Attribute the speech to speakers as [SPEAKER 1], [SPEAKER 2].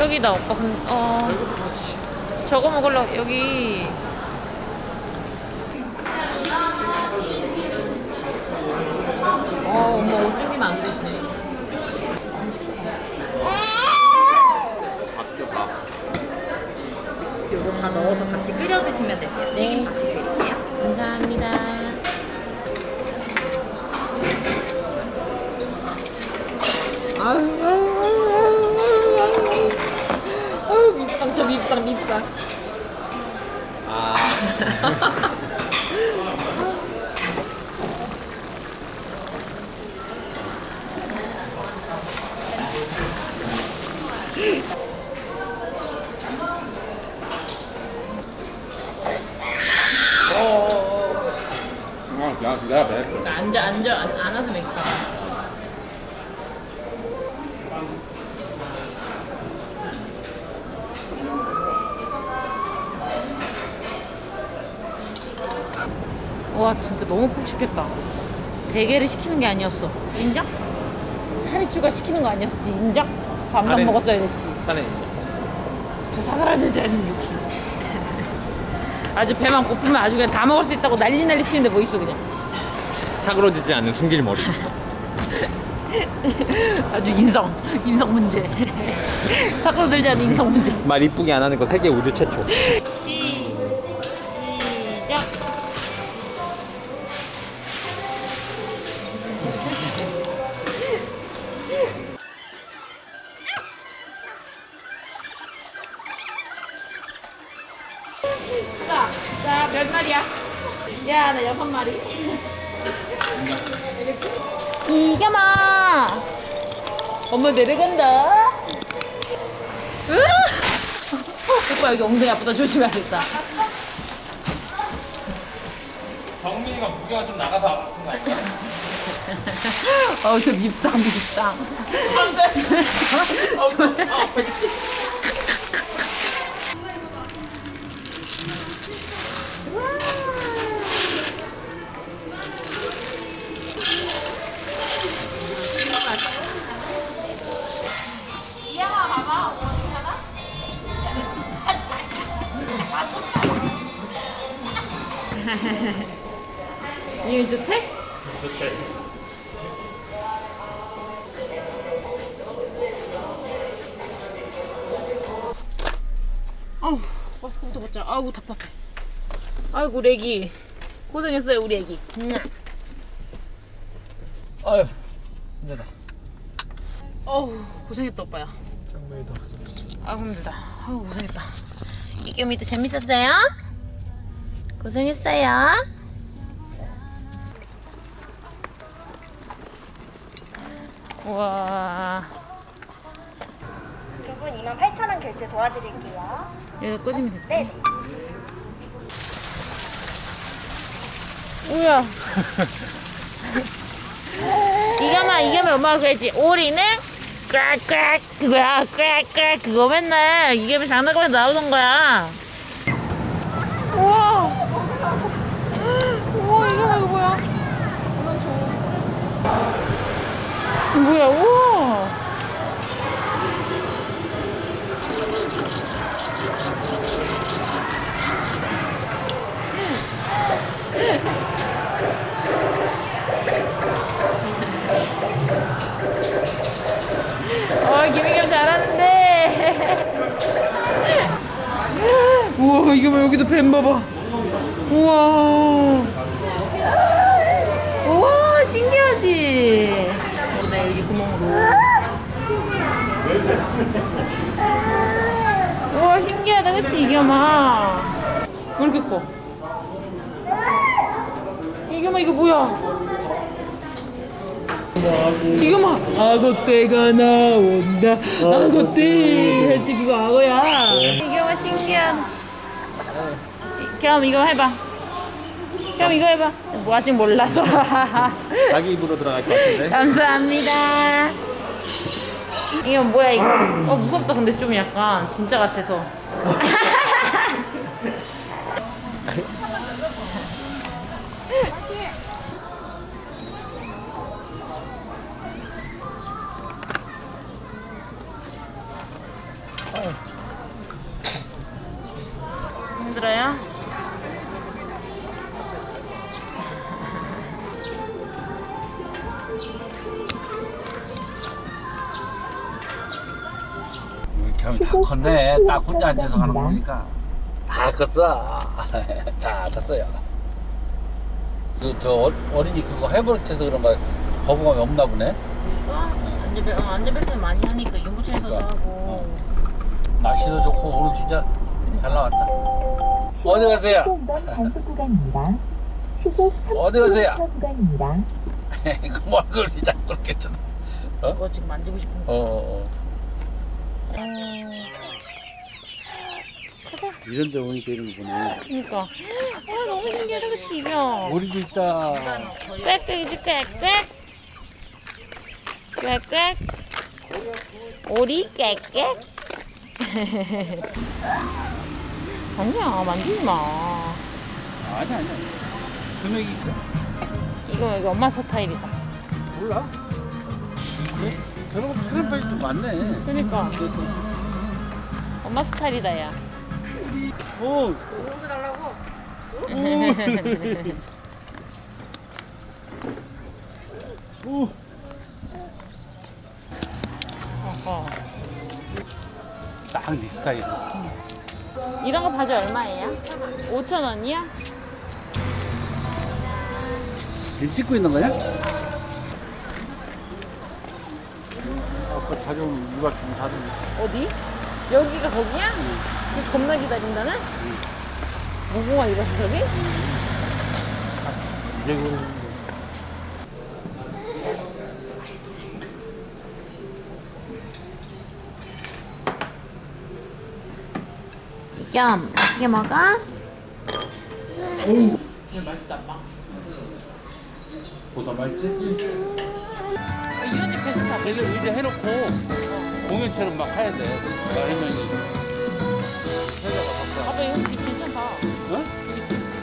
[SPEAKER 1] 저기다 오빠 근 어 저거 먹으려 여기 어 엄마 오줌이면 안 되지
[SPEAKER 2] 밥줘 밥.
[SPEAKER 3] 요거 다 넣어서 같이 끓여 드시면 되세요. 튀김 같이
[SPEAKER 1] 밉상 밉상
[SPEAKER 2] 아. 어, 야, 내가 매.
[SPEAKER 1] 그러니까 앉아 앉아 안, 안아서 맥까 와 진짜 너무 푹 시켰다. 대게를 시키는 게 아니었어. 인정? 살이 추가 시키는 거 아니었지. 인정? 밥만
[SPEAKER 2] 살이-
[SPEAKER 1] 먹었어야 됐지.
[SPEAKER 2] 산에
[SPEAKER 1] 저 사그라들지 않는 욕심. 아주 배만 고프면 아주 그냥 다 먹을 수 있다고 난리 난리 치는데 뭐 있어 그냥?
[SPEAKER 2] 사그러지지 않는 숨길 머리.
[SPEAKER 1] 아주 인성. 인성 문제. 사그라들지 않는 인성 문제.
[SPEAKER 2] 말 이쁘게 안 하는 거 세계 우주 최초.
[SPEAKER 1] 자, 자, 몇 마리야? 야, 나 여섯 마리. 이겨마. 엄마 내려간다. 으! 오빠 여기 엉덩이 아프다 조심해야겠다.
[SPEAKER 2] 정민이가 무게가 좀 나가서 아픈 거 아닐까?
[SPEAKER 1] 어우 저 밉상 밉상. 이양 이게 좋대? 아우 마스크부터 벗자. 아이고 답답해. 아이고 우리 애기. 고생했어요 우리 애기. 냐.
[SPEAKER 2] 아유, 힘들다.
[SPEAKER 1] 어우 고생했다 오빠야. 아이고 힘들다. 아이고 고생했다. 이겸이도 재밌었어요? 고생했어요 우와
[SPEAKER 4] 두 분 2만 8천 원 결제 도와드릴게요.
[SPEAKER 1] 여기 꽂으면 됐지?
[SPEAKER 4] 네.
[SPEAKER 1] 우야 이겸아 이겸이 엄마가 그랬지 오리는 꽉꽉 그거야 꽉꽉 그거 맨날 이겸이 장난감에 나오던 거야 우와 우와 이겸아 이거 뭐야 뭐야 우와 어, 김희겸 잘하는데. 우와, 이게 뭐 여기도 뱀 봐봐. 우와. 우와, 신기하지? 나 여기 구멍으로. 우와, 신기하다, 그치, 이겸아? 왜 이렇게 커? 이겸아, 이거 뭐야? 이거만 악어떼가 나온다 악어떼 할 때 그거 악어야 이거만 신기한 겸 이거 해봐. 겸 이거 해봐. 뭐 아직 몰라서.
[SPEAKER 2] 자기 입으로 들어갈 것 같은데.
[SPEAKER 1] 감사합니다. 이거 뭐야 이거? 어 무섭다. 근데 좀 약간 진짜 같아서.
[SPEAKER 5] 힘들어요? 컸네. 딱 혼자 앉아서 하는 거니까. 다 컸어. 다 컸어요. 그, 저 어- 어린이 그거 해버릇해서 그런가 거부감이 없나 보네.
[SPEAKER 1] 이거 안전벨 어, 안전벨트 많이 하니까 유모차에서도
[SPEAKER 5] 그러니까.
[SPEAKER 1] 하고
[SPEAKER 5] 날씨도 좋고 오늘 진짜 잘 나왔다. 어디 가세요?
[SPEAKER 6] 단속 구간입니다. 시속
[SPEAKER 5] 어디 가세요?
[SPEAKER 6] 30km 구간입니다.
[SPEAKER 5] 그먼 걸 자꾸 그렇게 쳤
[SPEAKER 1] 저거 지금 만지고 싶은
[SPEAKER 5] 어,
[SPEAKER 1] 거.
[SPEAKER 5] 어, 어. 이런 데 오니까 이런 거 보네.
[SPEAKER 1] 그러니까. 아 너무 신기하다 그치 이거.
[SPEAKER 5] 오리도 있다.
[SPEAKER 1] 꽥꽥이지 꽥꽥. 꽥꽥. 오리 꽥꽥. 아니야 만지지 마.
[SPEAKER 5] 아니, 아니. 금액이 있어?
[SPEAKER 1] 이거 이거 엄마 스타일이다.
[SPEAKER 5] 몰라. 네? 저런 거 파는 바이 좀 많네.
[SPEAKER 1] 그러니까 엄마 스타일이다 야.
[SPEAKER 5] 오, 오.
[SPEAKER 1] 어허.
[SPEAKER 5] 딱네 스타일이야.
[SPEAKER 1] 이런 거 바지 얼마예요? 5천 원이야?
[SPEAKER 5] 지금 찍고 있는 거냐? 아까 가져온 이발 좀 사든.
[SPEAKER 1] 어디? 여기가 거기야? 그 겁나 기다린다는? 무궁화 입었어 저기?
[SPEAKER 5] 이제
[SPEAKER 1] 그겸 맛있게 먹어?
[SPEAKER 5] 보사 맛있 지?
[SPEAKER 1] 이런 집 괜찮다
[SPEAKER 5] 걔들 의자 해놓고 공연처럼 막 해야 돼. 나 해면
[SPEAKER 1] 아빠 이거 집